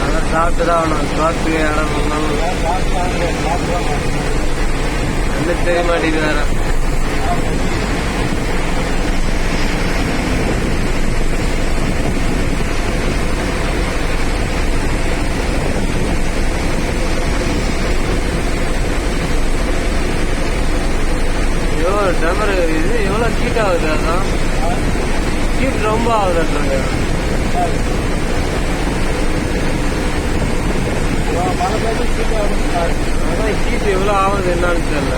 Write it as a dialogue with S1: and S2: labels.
S1: அதான் சாப்பிட்டு தான் ஆகணும் சாப்பிட்டு இடம் நல்லா தெரிய மாட்டேங்குது நம்பர் இது எவ்வளோ ஹீட் ஆகுது அதான்? ஹீட் ரொம்ப ஆகுதுன்றாங்க
S2: மழை ஆகுது
S1: அதான் ஹீட் எவ்வளோ ஆகுது என்னன்னு தெரியல.